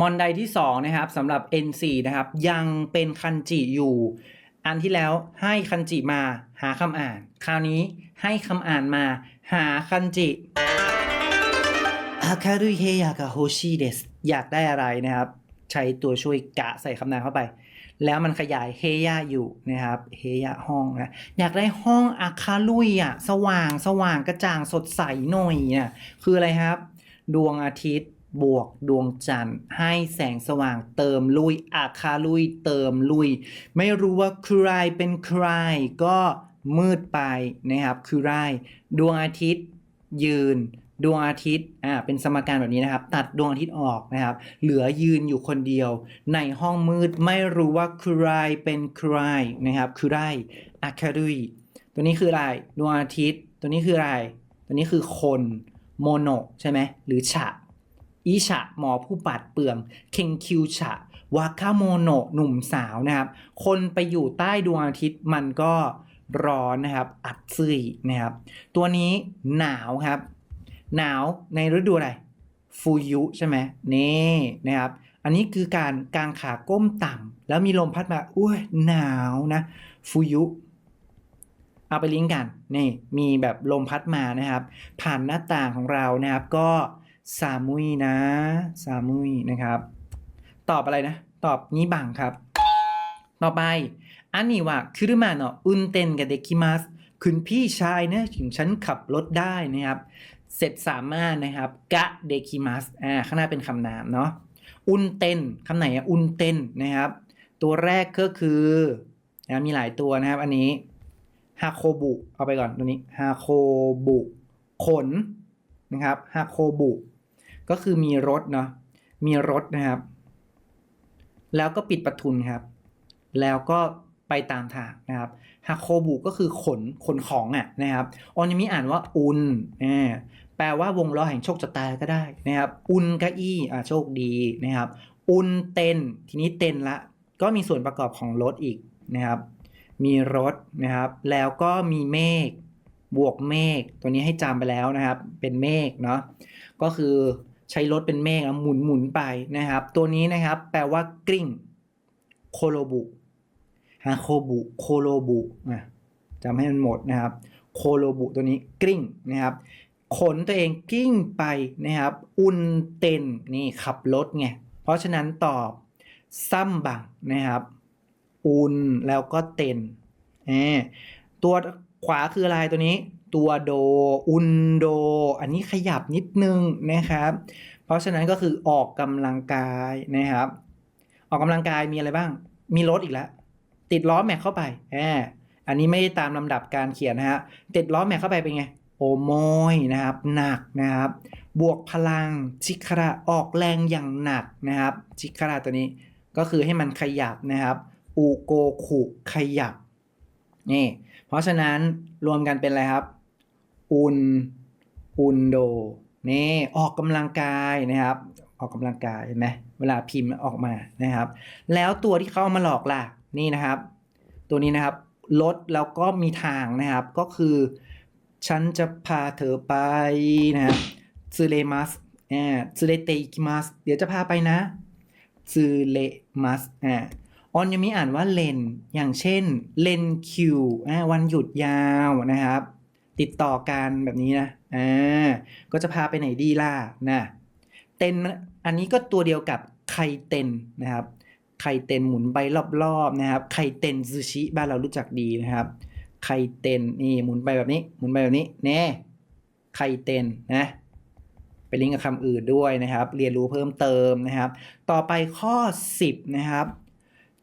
มอนไดที่2นะครับสำหรับ N4 นะครับยังเป็นคันจิอยู่ อันที่แล้วให้คันจิมาหาคำอ่าน คราวนี้ให้คำอ่านมาหาคันจิอาคารุเฮยากาโฮชิเดสอยากได้อะไรนะครับ ใช้ตัวช่วยกะใส่คำนามเข้าไป แล้วมันขยายเฮยาอยู่นะครับเฮยาห้องนะอยากได้ห้องอาคาลุยอะสว่างสว่างกระจ่างสดใสหน่อยเนี่ยคืออะไรครับ ดวงอาทิตย์ บวกดวงจันทร์ ให้แสงสว่างเติมลุย อาคาลุย เติมลุย ไม่รู้ว่าใครเป็นใครก็มืดไปนะครับคือไรดวงอาทิตย์ยืนดวงอาทิตย์ อ่า เป็นสมการแบบนี้นะครับ ตัดดวงอาทิตย์ออกนะครับ เหลือยืนอยู่คนเดียว ในห้องมืดไม่รู้ว่าใครเป็นใครนะครับ คือไรอาคารุยตัวนี้คืออะไร ดวงอาทิตย์ ตัวนี้คืออะไร ตัวนี้คือคน โมโน ใช่ไหม หรือฉะ อิชะหมอผู้ปัดเปลือง เคงคิวฉะวาคาโมโนะหนุ่มสาวนะครับ คนไปอยู่ใต้ดวงอาทิตย์มันก็ร้อนนะครับ อัดซึยนะครับ ตัวนี้หนาวครับ หนาวในฤดูอะไรฟูยุใช่ไหมนี่นะครับ อันนี้คือการกางขาก้มต่ำแล้วมีลมพัดมาอุ้ยหนาวนะฟูยุเอาไปลิงก์กันนี่มีแบบลมพัดมานะครับ ผ่านหน้าต่างของเรานะครับ ก็ ซามุยนะซามุยนะครับ ตอบอะไรนะ ตอบนี้บังครับ ต่อไปอันนี้ว่าคุรุมาโนะอุนเตนกับเดคิมัสคุณพี่ชายนะถึงฉันขับรถได้นะครับ เสร็จสามารถนะครับกะเดคิมัสอ่าข้างหน้าเป็นคำนามเนาะอุนเตนคำไหนอะอุนเตนนะครับ ตัวแรกก็คือนะมีหลายตัวนะครับ อันนี้ฮาโคบุเอาไปก่อนตัวนี้ฮาโคบุขนนะครับฮาโคบุ ก็คือมีรถเนาะมีรถนะครับ แล้วก็ปิดประทุนครับ แล้วก็ไปตามทางนะครับฮาโคบุก็คือขนขนของอะนะครับออนมิอ่านว่าอุนอ่าแปลว่าวงล้อแห่งโชคชะตาก็ได้นะครับ อุนกะอี้อ่าโชคดีนะครับ อุนเตนทีนี้เตนละ ก็มีส่วนประกอบของรถอีกนะครับ มีรถนะครับ แล้วก็มีเมฆบวกเมฆตัวนี้ให้จำไปแล้วนะครับ เป็นเมฆเนาะก็คือ ใช้รถเป็นเมฆแล้วหมุนหมุนไปนะครับ ตัวนี้นะครับแปลว่ากลิ้งโคโลบุฮะโคบุโคโลบุนะจำให้มันหมดนะครับ โคโลบุตัวนี้กลิ้งนะครับขนตัวเองกลิ้งไปนะครับ อุนเตนนี่ขับรถไงเพราะฉะนั้นตอบซัมบังนะครับ อุนแล้วก็เตนเอตัวขวาคืออะไรตัวนี้ ตัวโด อุนโด อันนี้ขยับนิดนึงนะครับ เพราะฉะนั้นก็คือออกกำลังกายนะครับ ออกกำลังกายมีอะไรบ้าง มีรถอีกแล้วติดล้อแม็กเข้าไปแอมอันนี้ไม่ได้ตามลำดับการเขียนนะฮะ ติดล้อแม็กเข้าไปเป็นไง โอโมยนะครับ หนักนะครับ บวกพลังชิคระออกแรงอย่างหนักนะครับ ชิคระตัวนี้ก็คือให้มันขยับนะครับอุโกคุขยับนี่ เพราะฉะนั้นรวมกันเป็นอะไรครับ อุนอุนโดนี่ออกกำลังกายนะครับ ออกกำลังกายเห็นไหมเวลาพิมพ์ออกมานะครับ แล้วตัวที่เขาเอามาหลอกล่ะนี่นะครับ ตัวนี้นะครับลดแล้วก็มีทางนะครับ ก็คือ ฉันจะพาเธอไปนะครับซูเลมัสอ่าซูเลเตอิกิมัสเดี๋ยวจะพาไปนะซูเลมัสอ่าออนยังมีอ่านว่าเลนอย่างเช่นเลนคิวอ่าวันหยุดยาวนะครับ ติดต่อกันแบบนี้นะอ่าก็จะพาไปไหนดีล่ะนะเต็นอันนี้ก็ตัวเดียวกับไคเต็นนะครับไข่เต็นหมุนไปรอบๆนะครับไข่เต็นซูชิบ้านเรารู้จักดีนะครับไข่เต็นนี่หมุนไปแบบนี้ หมุนไปแบบนี้เน่ไข่เต็นนะไปลิงก์กับคำอื่นด้วยนะครับ เรียนรู้เพิ่มเติมนะครับ ต่อไปข้อ 10 นะครับ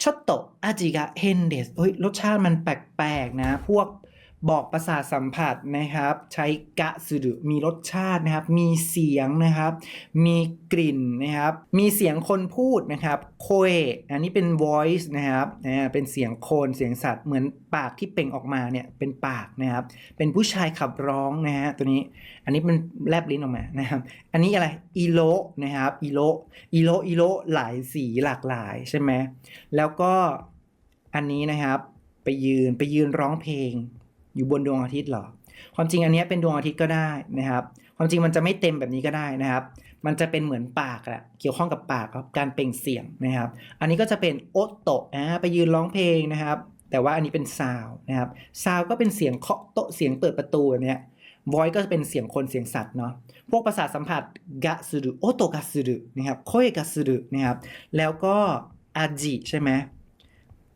ชอตโตอาจิกะเฮนเดสเฮ้ยรสชาติมันแปลกๆนะ พวก บอกประสาทสัมผัสนะครับ ใช้กะสุดุมีรสชาตินะครับ มีเสียงนะครับ มีกลิ่นนะครับ มีเสียงคนพูดนะครับโคเออันนี้เป็น voice นะครับนะเป็นเสียงโคนเสียงสัตว์เหมือนปากที่เป่งออกมาเนี่ยเป็นปากนะครับ เป็นผู้ชายขับร้องนะฮะตัวนี้อันนี้มันแลบลิ้นออกมานะครับ อันนี้อะไรอีโลนะครับอีโลอีโลอีโลหลายสีหลากหลายใช่ไหมแล้วก็อันนี้นะครับไปยืนไปยืนร้องเพลง อยู่บนดวงอาทิตย์หรอ ความจริงอันนี้เป็นดวงอาทิตย์ก็ได้นะครับ ความจริงมันจะไม่เต็มแบบนี้ก็ได้นะครับ มันจะเป็นเหมือนปากแหละเกี่ยวข้องกับปากครับการเปล่งเสียงนะครับ อันนี้ก็จะเป็นโอตโตะอ่าไปยืนร้องเพลงนะครับ แต่ว่าอันนี้เป็นซาวนะครับซาวก็เป็นเสียงเคาะโต๊ะเสียงเปิดประตูแบบเนี้ย voice ก็จะเป็นเสียงคนเสียงสัตว์เนาะ พวกประสาสัมผัสกะสุรุโอโตกะสุรุนะครับโคยกะสุรุนะครับ แล้วก็อาจิใช่ไหม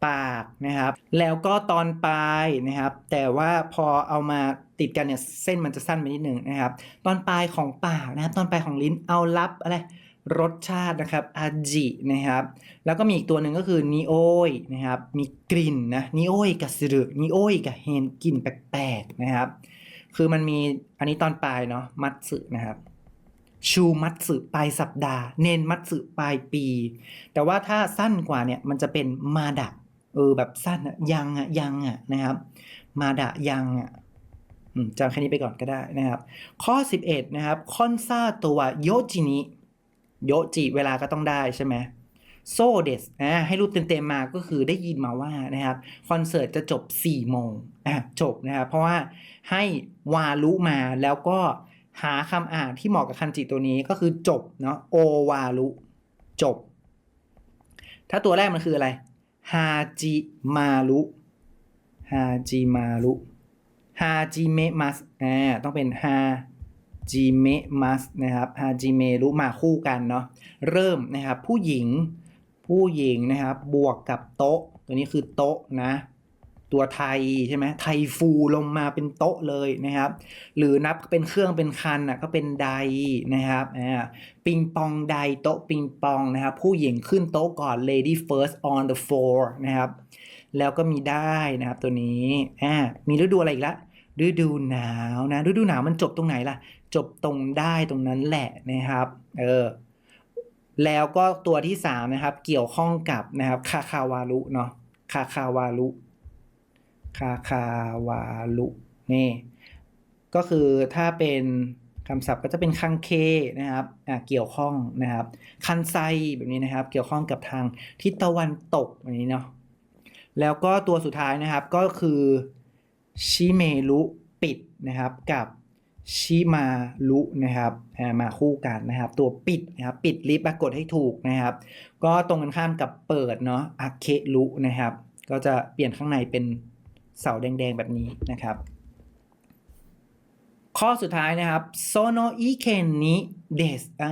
ปากนะครับ แล้วก็ตอนปลายนะครับ แต่ว่าพอเอามาติดกันเนี่ยเส้นมันจะสั้นไปนิดหนึ่งนะครับ ตอนปลายของปากนะครับ ตอนปลายของลิ้นเอารับอะไรรสชาตินะครับอาจินะครับ แล้วก็มีอีกตัวหนึ่งก็คือนิโอยนะครับ มีกลิ่นนะนิโอยกับสึรุนิโอยกับเฮนกลิ่นแปลกๆนะครับ คือมันมีอันนี้ตอนปลายเนาะมัตสึนะครับชูมัตสึปลายสัปดาห์ เนนมัตสึปลายปี แต่ว่าถ้าสั้นกว่าเนี่ยมันจะเป็นมาดะ เออแบบสั้นอะยังอะยังอะนะครับ มาดะยังอะจำแค่นี้ไปก่อนก็ได้นะครับ ข้อ 11 นะครับคอนซาตัวโยจินิโยจิเวลาก็ต้องได้ใช่ไหมโซเดสอ่าให้รูปเต็มๆมาก็คือได้ยินมาว่านะครับคอนเสิร์ตจะจบ 4 โมงอะจบนะครับเพราะว่าให้วารุมาแล้วก็หาคำอ่านที่เหมาะกับคันจิตัวนี้ก็คือจบเนาะโอวารุจบ ถ้าตัวแรกมันคืออะไร ฮาจิมารุฮาจิมารุฮาจิเมมัสอ่าต้องเป็นฮาจิเมมัสนะครับฮาจิเมรุมาคู่กันเนาะเริ่มนะครับผู้หญิงผู้หญิงนะครับบวกกับโต๊ะ ตัวนี้คือโต๊ะนะ ตัวไทยใช่ไหมไทยฟูลงมาเป็นโต๊ะเลยนะครับ หรือนับเป็นเครื่องเป็นคันอะก็เป็นไดนะครับปิงปองไดโต๊ะปิงปองนะครับ ผู้หญิงขึ้นโต๊ะก่อน lady first on the floor นะครับ แล้วก็มีได้นะครับตัวนี้อ่ามีฤดูอะไรอีกละฤดูหนาวนะฤดูหนาวมันจบตรงไหนล่ะ จบตรงได้ตรงนั้นแหละนะครับเออแล้วก็ตัวที่สามนะครับ เกี่ยวข้องกับนะครับคาคาวารุเนาะคาคาวารุ คาคาวาลุนี่ก็คือถ้าเป็นคำศัพท์ก็จะเป็นคังเคนะครับเกี่ยวข้องนะครับ คันไซแบบนี้นะครับ เกี่ยวข้องกับทางทิศตะวันตกแบบนี้เนาะแล้วก็ตัวสุดท้ายนะครับก็คือชิเมรุปิดนะครับกับชิมารุนะครับมาคู่กันนะครับ ตัวปิดนะครับ ปิดลิฟต์ปรากฏให้ถูกนะครับ ก็ตรงกันข้ามกับเปิดเนาะอาเครุนะครับ ก็จะเปลี่ยนข้างในเป็น เสาแดงๆแบบนี้นะครับ ข้อสุดท้ายนะครับโซโนอิเคนนิเดสอ่า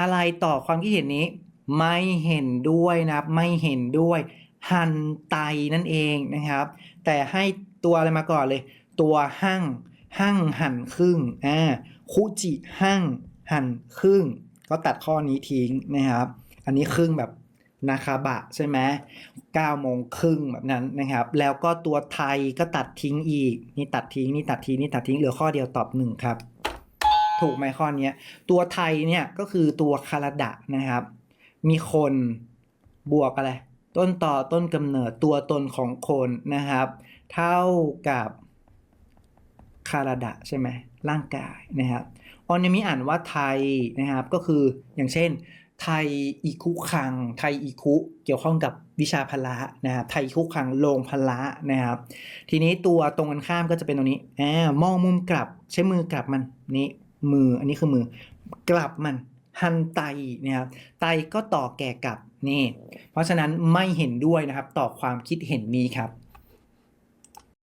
อะไรต่อความคิดเห็นนี้ ไม่เห็นด้วยนะครับ ไม่เห็นด้วย หันไตนั่นเองนะครับ แต่ให้ตัวอะไรมาก่อนเลย ตัวหั่งหั่งหั่นครึ่งอ่าคุจิหั่งหั่นครึ่ง ก็ตัดข้อนี้ทิ้งนะครับ อันนี้ครึ่งแบบ นาคาบะใช่ไหม9โมงครึ่งแบบนั้นนะครับ แล้วก็ตัวไทยก็ตัดทิ้งอีก นี่ตัดทิ้ง นี่ตัดทิ้ง นี่ตัดทิ้ง เหลือข้อเดียวตอบหนึ่งครับ ถูกไหมข้อนี้ตัวไทยเนี่ยก็คือตัวคาราดะนะครับ มีคนบวกอะไร ต้นต่อต้นกำเนิดตัวตนของคนนะครับ เท่ากับคาราดะใช่ไหมร่างกายนะครับออนยมิอ่านว่าไทยนะครับก็คืออย่างเช่น ไทยอีคุคัง ไทยอีคุเกี่ยวข้องกับวิชาพละนะครับไทยอีคุคังโรงพละนะครับ ทีนี้ตัวตรงกันข้ามก็จะเป็นตรงนี้อ่ามองมุมกลับใช้มือกลับมันนี่มืออันนี้คือมือกลับมันหันไตนะครับไตก็ต่อแก่กับนี่ เพราะฉะนั้นไม่เห็นด้วยนะครับต่อความคิดเห็นนี้ครับ